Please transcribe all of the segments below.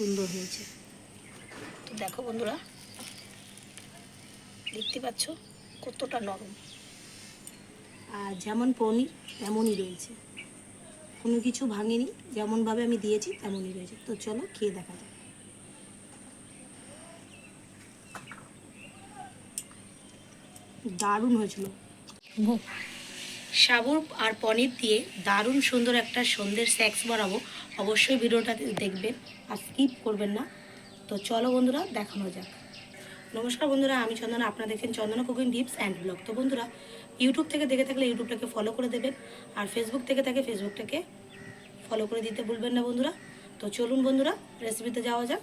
সুন্দর হয়েছে। তো দেখো বন্ধুরা দেখতে পাচ্ছ কতটা নরম। আর যেমন পনির তেমনই রয়েছে। কোনো কিছু ভাঙেনি যেমনভাবে আমি দিয়েছি তেমনই রয়েছে। তো চলো খেয়ে দেখা যাক। দারুণ হয়েছিল। সাবুর আর পনির দিয়ে দারুণ সুন্দর একটা সন্ধ্যের স্ন্যাক্স বানাবো। অবশ্যই ভিডিওটা দেখবেন আর স্কিপ করবেন না। তো চলো বন্ধুরা, দেখানো যাক। নমস্কার বন্ধুরা, আমি চন্দনা। আপনারা দেখছেন Chandana cooking tips and blog. তো বন্ধুরা, ইউটিউব থেকে দেখে থাকলে ইউটিউবটাকে ফলো করে দেবেন আর ফেসবুক থেকে থাকে ফেসবুকটাকে ফলো করে দিতে ভুলবেন না বন্ধুরা। তো চলুন বন্ধুরা রেসিপিতে যাওয়া যাক।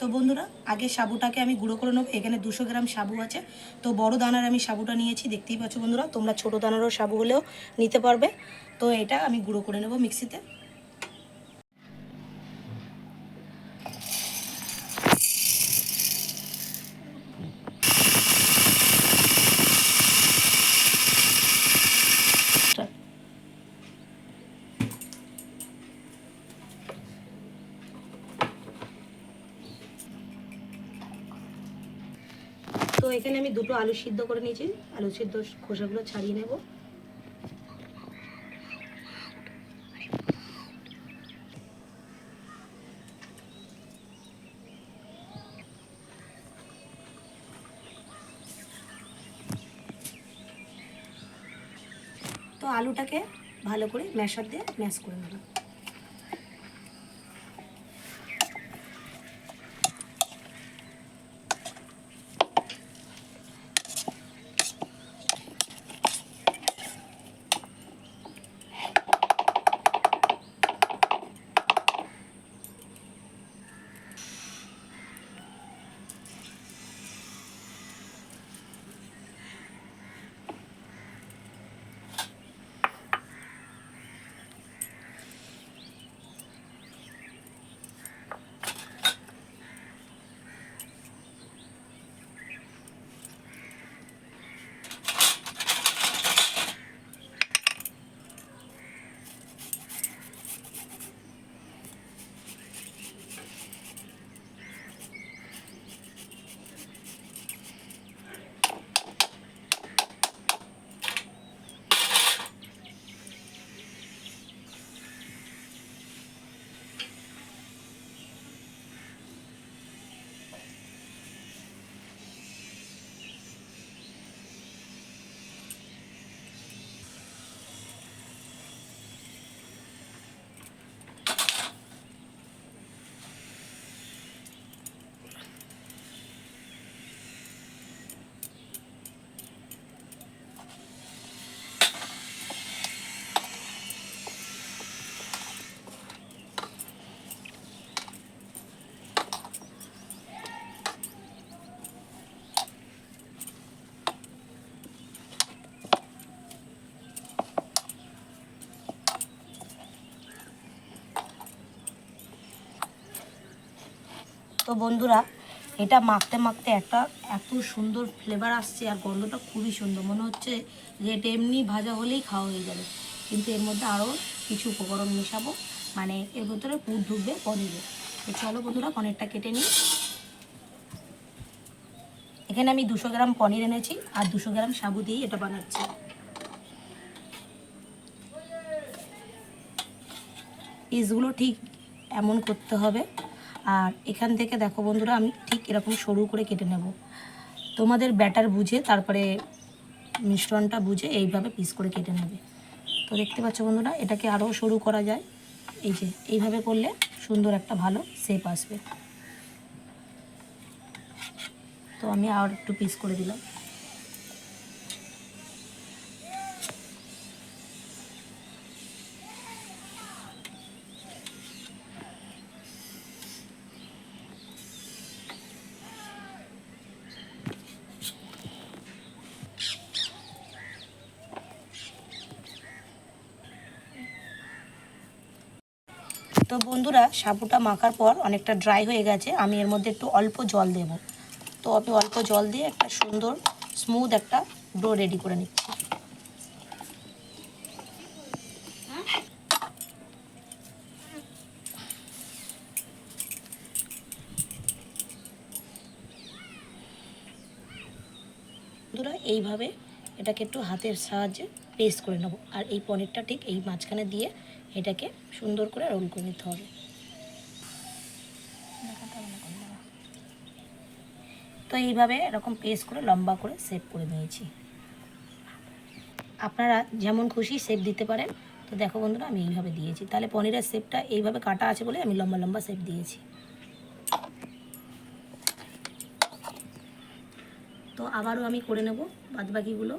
তো বন্ধুরা, আগে সাবুটাকে আমি গুঁড়ো করে নেব। এখানে দুশো গ্রাম সাবু আছে। তো বড় দানার আমি সাবুটা নিয়েছি, দেখতেই পাচ্ছ বন্ধুরা। তোমরা ছোট দানারও সাবু হলেও নিতে পারবে। তো এটা আমি গুঁড়ো করে নেব মিক্সিতে। এখানে আমি দুটো আলু সিদ্ধ করে নিয়েছি। আলু সিদ্ধ খোসাগুলো ছাড়িয়ে নেব। তো আলুটাকে ভালো করে ম্যাশার দিয়ে ম্যাশ করে নেব। তো বন্ধুরা, এটা মাখতে মাখতে একটা এত সুন্দর ফ্লেভার আসছে আর গন্ধটা খুবই সুন্দর। মনে হচ্ছে যে এটা এমনি ভাজা হলেই খাওয়া হয়ে যাবে। কিন্তু এর মধ্যে আরও কিছু উপকরণ মেশাবো। মানে এর ভেতরে পুর ঢুকবে, পনিরে তো চলো বন্ধুরা, পনিরটা কেটে নিই। এখানে আমি দুশো গ্রাম পনির এনেছি আর দুশো গ্রাম সাবু দিয়ে এটা বানাচ্ছি। পিসগুলো ঠিক এমন করতে হবে। আর এখান থেকে দেখো বন্ধুরা, আমি ঠিক এরকম সরু করে কেটে নেব। তোমাদের ব্যাটার বুঝে, তারপরে মিশ্রণটা বুঝে এইভাবে পিস করে কেটে নেবে। তো দেখতে পাচ্ছ বন্ধুরা, এটাকে আরও সরু করা যায়। এই যে, এইভাবে করলে সুন্দর একটা ভালো শেপ আসবে। তো আমি আর একটু পিস করে দিলাম। তো বন্ধুরা সাবুটা মাখার পর অনেকটা ড্রাই হয়ে গেছে। আমি এর মধ্যে একটু অল্প জল দেব। তো আমি অল্প জল দিয়ে একটা সুন্দর স্মুথ একটা ডো রেডি করে নিচ্ছি। বন্ধুরা, এইভাবে এটাকে একটু হাতের সাহায্যে পেস্ট করে নেব। আর এই পনিরটা ঠিক এই মাঝখানে দিয়ে এটাকে সুন্দর করে রোল করে নিতে হবে। তো এইভাবে এরকম পেস্ট করে, লম্বা করে সেভ করে নিয়েছি। আপনারা যেমন খুশি শেপ দিতে পারেন। তো দেখো বন্ধুরা, আমি এইভাবে দিয়েছি। তাহলে পনিরের শেপটা এইভাবে কাটা আছে বলে আমি লম্বা লম্বা শেপ দিয়েছি। তো আবারও আমি করে নেব বাদবাকিগুলো।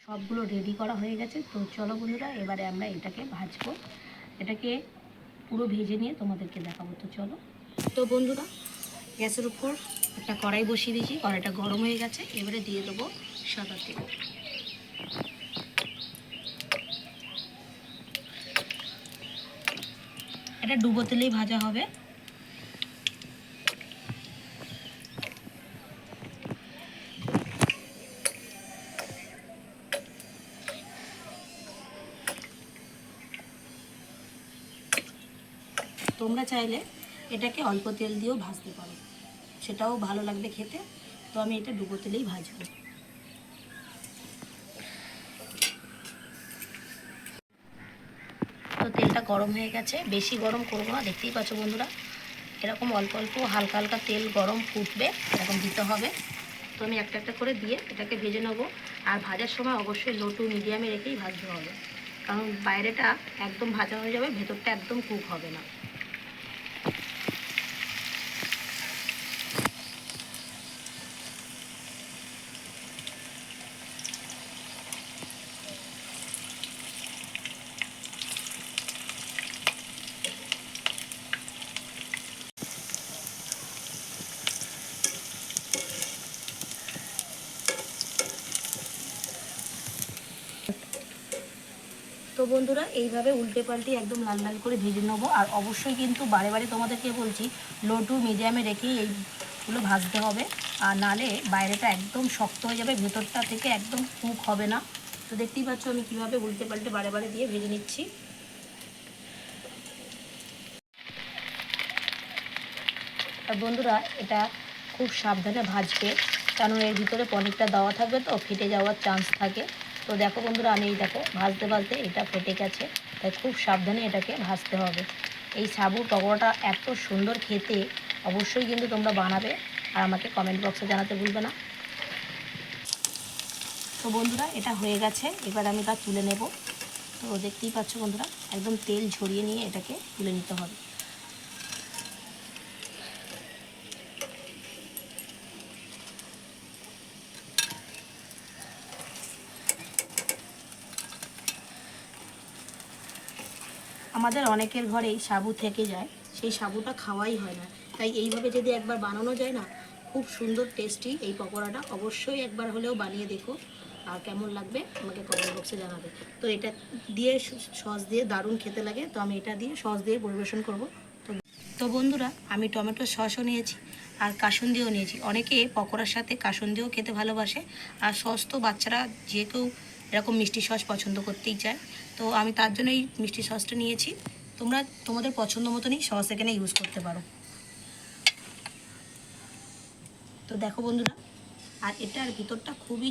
সবগুলো রেডি করা হয়ে গেছে। তো চলো বন্ধুরা, এবারে আমরা এটাকে ভাজবো। এটাকে পুরো ভেজে নিয়ে তোমাদেরকে দেখাবো। তো চলো। তো বন্ধুরা, গ্যাসের উপর একটা কড়াই বসিয়ে দিয়েছি, কড়াইটা গরম হয়ে গেছে, এবারে দিয়ে দেবো সাদা তেল। এটা ডুবো তেলেই ভাজা হবে। তোমরা চাইলে এটাকে অল্প তেল দিয়েও ভাজতে পারো। সেটাও ভালো লাগবে খেতে। তো আমি এটা ডুবো তেলেই ভাজবো। তো তেলটা গরম হয়ে গেছে। বেশি গরম করব না, দেখতেই পাচ্ছ বন্ধুরা। এরকম অল্প অল্প হালকা হালকা তেল গরম ফুটবে, এরকম দিতে হবে। তো আমি একটা একটা করে দিয়ে এটাকে ভেজে নেব। আর ভাজার সময় অবশ্যই লো টু মিডিয়ামে রেখেই ভাজতে হবে। কারণ বাইরেটা একদম ভাজা হয়ে যাবে, ভেতরটা একদম কুক হবে না। তো বন্ধুরা, এইভাবে উল্টে পাল্টে একদম লাল লাল করে ভেজে নেব। আর অবশ্যই কিন্তু বারে বারে তোমাদেরকে বলছি লো টু মিডিয়ামে রেখেই এইগুলো ভাজতে হবে। আর নালে বাইরেটা একদম শক্ত হয়ে যাবে, ভেতরটা থেকে একদম কুক হবে না। তো দেখতেই পাচ্ছ আমি কীভাবে উল্টে পাল্টে বারে বারে দিয়ে ভেজে নিচ্ছি। আর বন্ধুরা, এটা খুব সাবধানে ভাজবে কারণ এর ভিতরে পনিরটা দেওয়া থাকবে তো, ফেটে যাওয়ার চান্স থাকে। তো দেখো বন্ধুরা, আমি এই দেখো ভাজতে ভাজতে এটা ফেটে গেছে। তাই খুব সাবধানে এটাকে ভাজতে হবে। এই সাবুর পকোড়াটা এত সুন্দর খেতে, অবশ্যই কিন্তু তোমরা বানাবে। আর আমাকে কমেন্ট বক্সে জানাতে ভুলবে না। তো বন্ধুরা, এটা হয়ে গেছে। এবার আমি তা তুলে নেব। তো দেখতেই পাচ্ছ বন্ধুরা, একদম তেল ঝরিয়ে নিয়ে এটাকে তুলে নিতে হবে। আমাদের অনেকের ঘরেই সাবু থেকে যায়, সেই সাবুটা খাওয়াই হয় না। তাই এইভাবে যদি একবার বানানো যায় না, খুব সুন্দর টেস্টি এই পকোড়াটা অবশ্যই একবার হলেও বানিয়ে দেখো। আর কেমন লাগবে আমাকে কমেন্ট বক্সে জানাবে। তো এটা দিয়ে সস দিয়ে দারুণ খেতে লাগে, তো আমি এটা দিয়ে সস দিয়ে পরিবেশন করব। তো বন্ধুরা, আমি টমেটো সসও নিয়েছি আর কাসুন্দিও নিয়েছি। অনেকে পকোড়ার সাথে কাসুন্দিও খেতে ভালোবাসে। আর সস তো বাচ্চারা যে কেউ এরকম মিষ্টি সস পছন্দ করতেই চায়। তো আমি তার জন্য এই মিষ্টি সসটা নিয়েছি। তোমরা তোমাদের পছন্দ মতনই সস এখানে ইউজ করতে পারো। তো দেখো বন্ধুরা, আর এটার ভিতরটা খুবই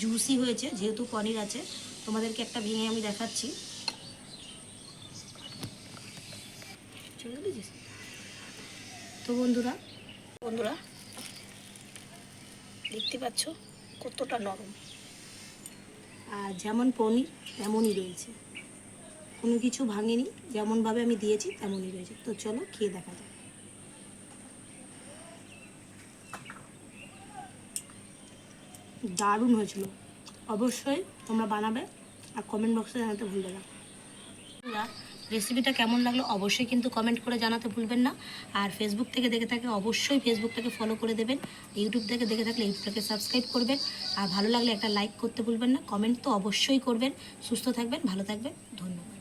জুসি হয়েছে, যেহেতু পনির আছে। তোমাদেরকে একটা ভেঙে আমি দেখাচ্ছি। তো বন্ধুরা বন্ধুরা, দেখতে পাচ্ছ কতটা নরম। আর যেমন পনির, তেমনই রয়েছে। কোনো কিছু ভাঙেনি, যেমনভাবে আমি দিয়েছি, তেমনই রয়েছে। তো চলো খেয়ে দেখা যাক। দারুণ হয়েছিল। অবশ্যই তোমরা বানাবে, আর কমেন্ট বক্সে জানাতে ভুলবে না। রেসিপিটা কেমন লাগল অবশ্যই কিন্তু কমেন্ট করে জানাতে ভুলবেন না। আর ফেসবুক থেকে দেখে থাকে অবশ্যই ফেসবুকটাকে ফলো করে দেবেন। ইউটিউব থেকে দেখে থাকলে ইউটিউবটাকে সাবস্ক্রাইব করবেন। আর ভালো লাগলে একটা লাইক করতে ভুলবেন না। কমেন্ট তো অবশ্যই করবেন। সুস্থ থাকবেন, ভালো থাকবেন। ধন্যবাদ।